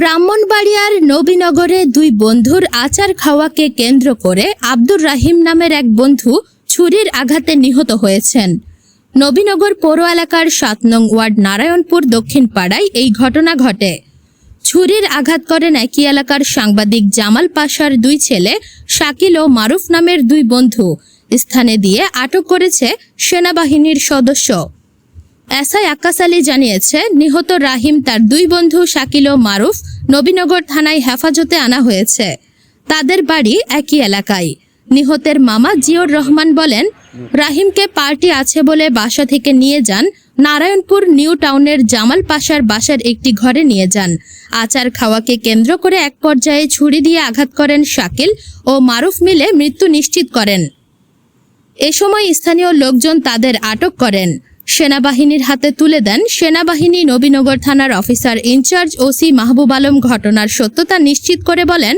ব্রাহ্মণবাড়িয়ার নবীনগরে দুই বন্ধুর আচার খাওয়াকে কেন্দ্র করে আব্দুর রাহিম নামের এক বন্ধু ছুরির আঘাতে নিহত হয়েছেন। নবীনগর পৌর এলাকার সাত নং ওয়ার্ড নারায়ণপুর দক্ষিণ পাড়ায় এই ঘটনা ঘটে। ছুরির আঘাত করেন একই এলাকার সাংবাদিক জামাল পাশার দুই ছেলে শাকিল ও মারুফ নামের দুই বন্ধু স্থানে দিয়ে আটক করেছে সেনাবাহিনীর সদস্য। এসআই আক্কাস আলী জানিয়েছে, নিহত রাহিম তার দুই বন্ধু শাকিল ও মারুফ নবীনগর থানায় হেফাজতে আনা হয়েছে। তাদের বাড়ি একই এলাকায়। নিহতের মামা জিয়র রহমান বলেন, রাহিমকে পার্টি আছে বলে বাসা থেকে নিয়ে যান। নারায়ণপুর নিউ টাউনের জামাল পাশার বাসার একটি ঘরে নিয়ে যান। আচার খাওয়াকে কেন্দ্র করে এক পর্যায়ে ছুরি দিয়ে আঘাত করেন শাকিল ও মারুফ মিলে মৃত্যু নিশ্চিত করেন। এ সময় স্থানীয় লোকজন তাদের আটক করেন। সেনাবাহিনীর হাতে তুলে দেন সেনাবাহিনী নবীনগর থানার officer in charge OC Mahbub Alam ঘটনার সত্যতা নিশ্চিত করে বলেন,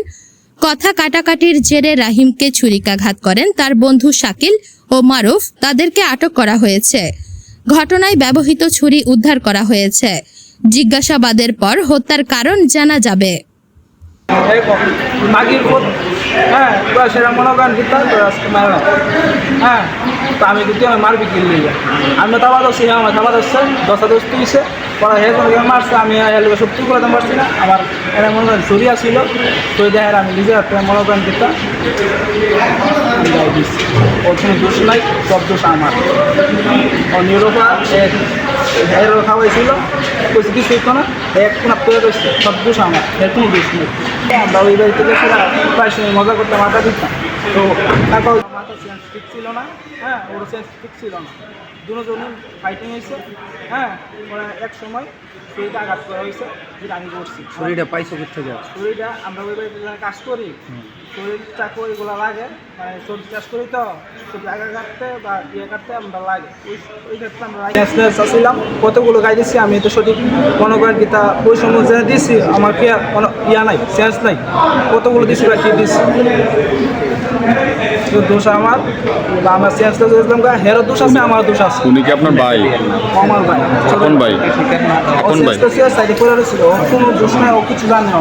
কথা কাটাকাটির জেরে রাহিমকে ছুরিকাঘাত করেন তার বন্ধু শাকিল ও মারুফ, তাদেরকে আটক করা হয়েছে। ঘটনায় ব্যবহৃত ছুরি উদ্ধার করা হয়েছে। জিজ্ঞাসাবাদের পর হত্যার কারণ জানা যাবে। এই মাগির পর হ্যাঁ তো সেটা মনে করেন কি তার আজকে মারা। হ্যাঁ তো আমি কিন্তু আমি মারবি কিনলি আমি তাবা দোষী আমার তাবা দোষছে দশটা দোষ তুইছে পরে হে কোনো মারছে, আমি সত্যি করে পারছি না। আমার এটা মনে করেন চুরি আসছিল তো দেখেন আমি নিজে হাতে মনে করেন কি আমি ওর দোষ নাই, সব দোষ আমার। নিরোপা এর খাওয়াইছিল, কইছে কিছু হইতো না, এক কোন তৈরি করছে সব দোষ আমার, এর কোনো দোষ নেই। আমরা ওই বাড়ি থেকে সেটা মজা করতে মাথা দিতাম। তো তারপর মাথা সেন্স ঠিক ছিল না হ্যাঁ ওর সেন্স ঠিক ছিল না। দুজনে ফাইটিং হয়েছে হ্যাঁ ওরা এক সময় শরীরটা আঘাত করা হয়েছে যেটা আমি করছি ছুরিটা পাইছো থেকে শরীরটা আমরা ওই বাড়িতে কাজ করি শরীর চাকরি এগুলো লাগে মানে সবজি চাষ করি তো সবজি আগা কাটতে বা ইয়ে কাটতে আমরা লাগে। ওই ওই ক্ষেত্রে আমরা চাচ্ছিলাম কতগুলো গাই দিচ্ছি আমি তো সঠিক মনে করেন কি তা ওই সময় যে দিচ্ছি আমার কি কোনো ইয়া নাই সেন্স নাই। কতগুলো দিচ্ছি বা কি দিচ্ছি তো দোষ আমার বা আমার ইসলাম গা হেরো দোষ আছে আমার দোষ আছে। উনি কি আপনার ভাই? আমার ভাই। কোন ভাই? কোন ভাই? সাইডে করে রয়েছিল। ও কোনো দোষ নাই ও কিছু জানে না।